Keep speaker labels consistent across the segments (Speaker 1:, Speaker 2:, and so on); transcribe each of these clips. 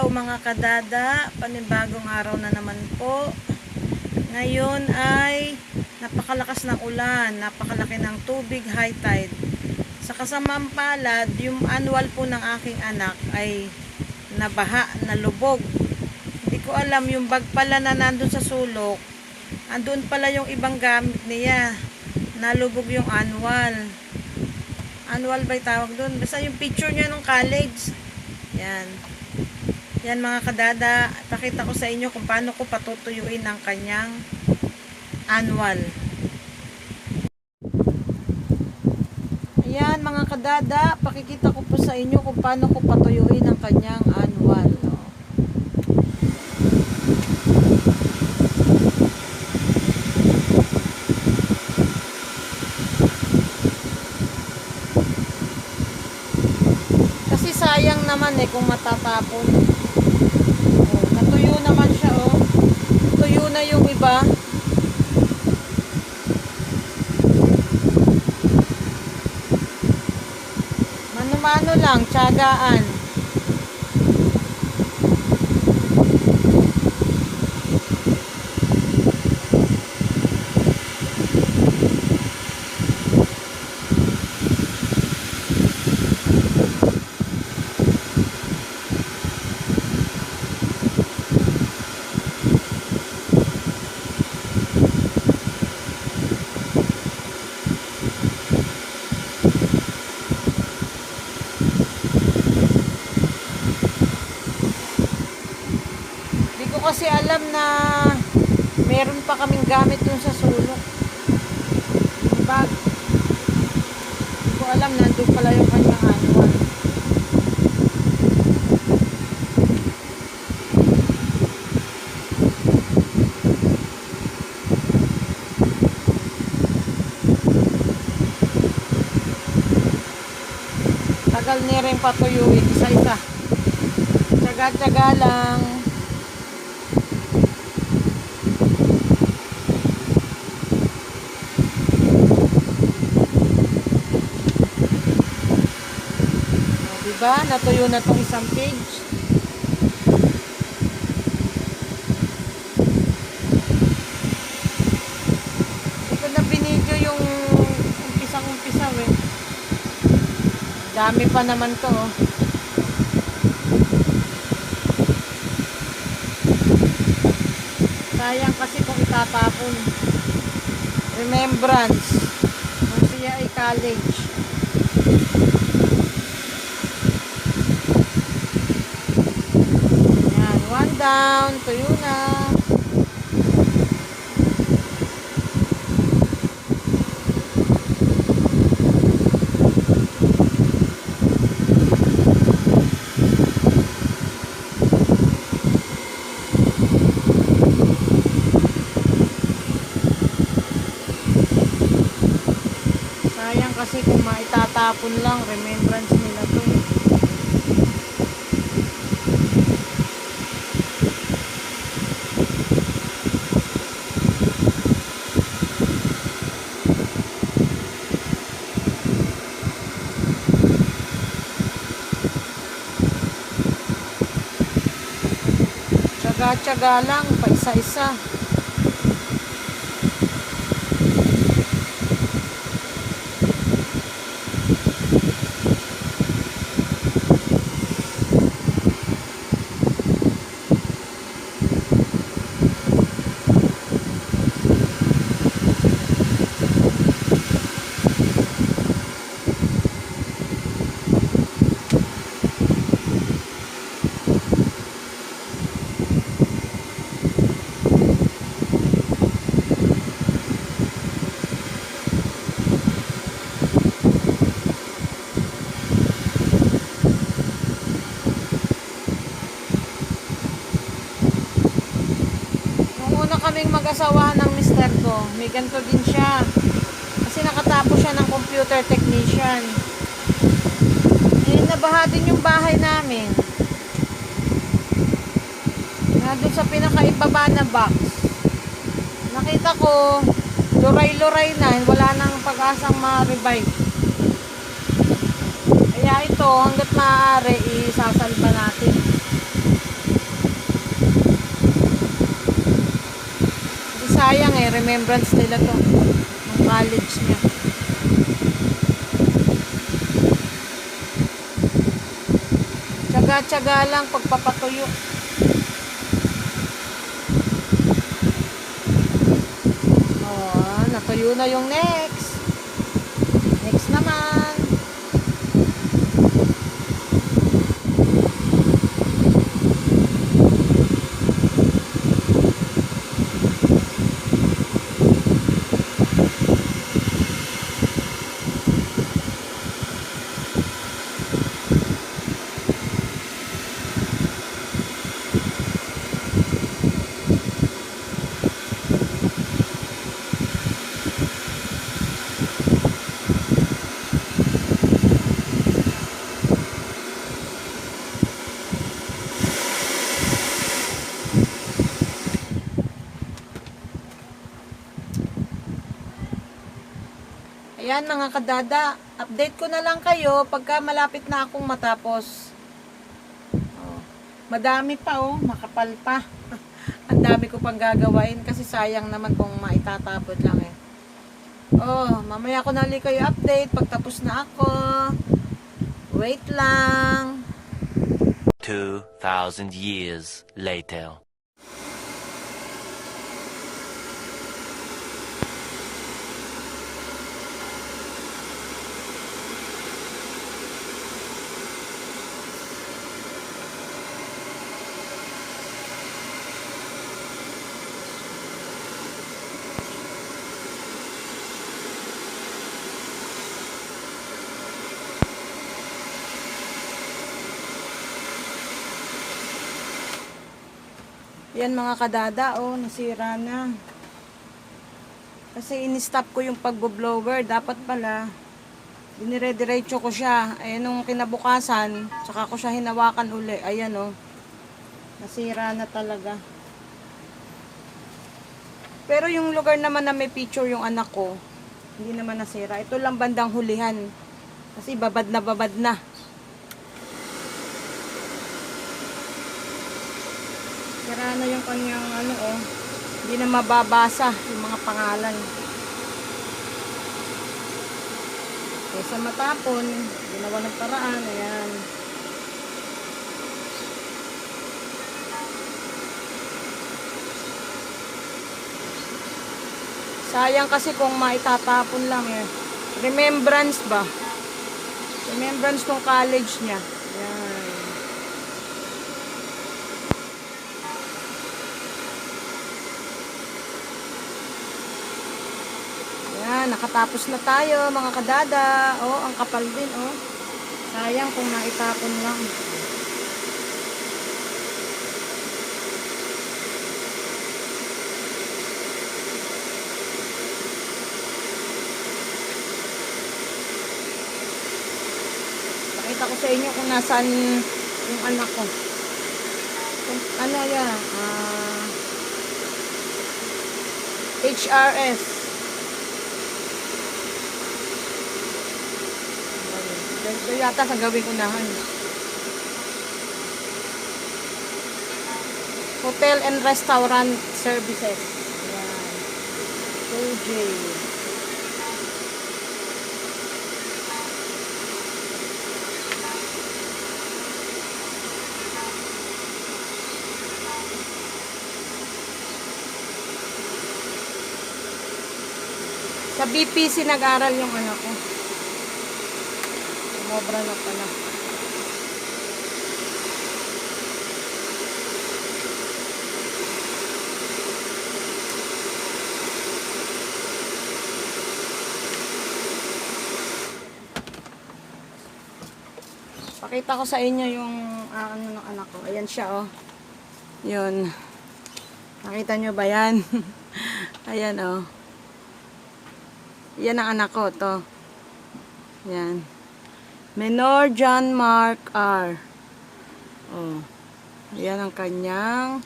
Speaker 1: mga kadada, panibagong araw na naman po. Ngayon ay napakalakas ng ulan, napakalaki ng tubig, high tide. Sa kasamang palad, yung annual po ng aking anak ay nabaha, nalubog. Hindi ko alam, yung bag pala na nandun sa sulok, andun pala yung ibang gamit niya. Nalubog yung annual. Annual ba yung tawag doon? Basta yung picture niya nung college. Yan. Yan mga kadada, pakita ko sa inyo kung paano ko patutuyuin ang kanyang annual. Ayan mga kadada, pakikita ko po sa inyo kung paano ko patuyuin ang kanyang annual. Kasi sayang naman eh kung matatapon. Oh, natuyo naman siya oh. Tuyo na yung iba. Mano-mano lang, tiyagaan. Hindi ko kasi alam na meron pa kaming gamit dun sa sulok. Yung bag. Hindi ko alam nandun pala yung kanyang annual. Tagal ni rin patuyuin isa-isa. Tsaga-tsaga lang. O, diba? Natuyo na tong isang page. Hindi na binidyo yung umpisang-umpisa eh. Dami pa naman to oh. Sayang kasi kung itatapon. Remembrance. Kung siya ay college. Yan, one down, tuyo na. Sayang kasi kung maitatapon lang, remembrance nila to. eh. Tsaga-tsaga lang, pa isa-isa. Nung una mag-asawahan ng mister ko, may ganito din siya. Kasi nakatapos siya ng computer technician. Eh, nabaha din yung bahay namin. Nandun sa pinakaibaba na box. Nakita ko, luray-luray na, wala nang pag-asang ma-revive. Kaya ito, hanggat maaari, isasalba natin. Sayang eh, remembrance nila to. Ng college niya. Tsaga-tsaga lang pagpapatuyo. Oh, natuyo na yung next. Next naman. Ayan mga kadada, update ko na lang kayo pagka malapit na akong matapos. Oh, madami pa oh, makapal pa. Ang dami ko pang gagawain kasi sayang naman kung maitatapon lang eh. Oh, mamaya ko na ulit kayo update pagtapos na ako. Wait lang.
Speaker 2: 2,000 years later.
Speaker 1: Yan mga kadada, oh, nasira na. Kasi in-stop ko yung pagbo-blower. Dapat pala, dinire-diretso ko siya. Eh, nung kinabukasan, saka ko siya hinawakan uli. Ayan, oh. Nasira na talaga. Pero yung lugar naman na may picture yung anak ko, hindi naman nasira. Ito lang bandang hulihan. Kasi babad na babad na. Sira na yung kanyang ano oh. Hindi na mababasa yung mga pangalan. Kesa matapon, ginawa ng paraan, ayan. Sayang kasi kung maitatapon lang eh. Remembrance ba? Remembrance ng college niya. Ayan. Yan, nakatapos na tayo mga kadada. Oh, ang kapal din, oh. Sayang kung naitapon lang. Pakita ko sa inyo kung nasaan yung anak ko. Ano yan? Ah, HRS. Ganito yata sa gawing unahan. Hotel and Restaurant Services. Ayan. 2J. Sa BPC nag-aral yung anak ko. Sumobra na pala. Pakita ko sa inyo yung ah, ano ng anak ko. Ayan siya oh. Yun. Nakita nyo ba yan? Ayan oh. Yan ang anak ko to. Yan. Menor John Mark R. Oh. Yan ang kanyang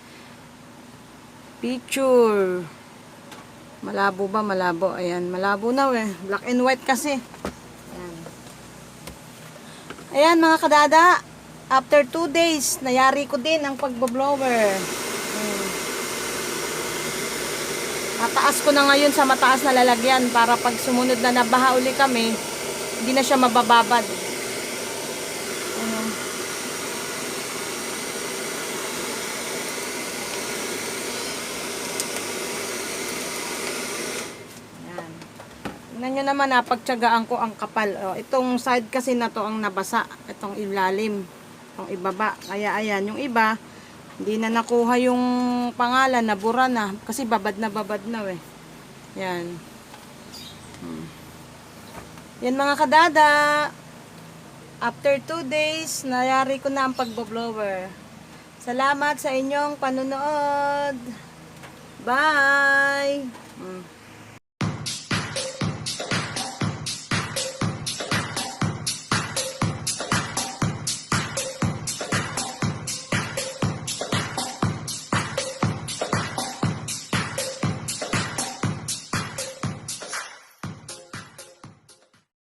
Speaker 1: picture. Malabo ba? Malabo. Ayan. Malabo na eh. Black and white kasi. Ayan. Ayan mga kadada. After 2 days, nayari ko din ang pagboblower. Hmm. Tinataas ko na ngayon sa mataas na lalagyan para pag sumunod na nabaha uli kami, hindi na siya mabababad. Ano? Yan. Tingnan nyo naman ha, pagtsagaan ko ang kapal. O, itong side kasi na to ang nabasa. Itong ilalim. Itong ibaba. Kaya ayan, yung iba, hindi na nakuha yung pangalan, nabura na. Kasi babad na babad na eh. Yan. Hmm. Yan mga kadada. After two days, nayari ko na ang pagboblower. Salamat sa inyong panunood. Bye! Hmm.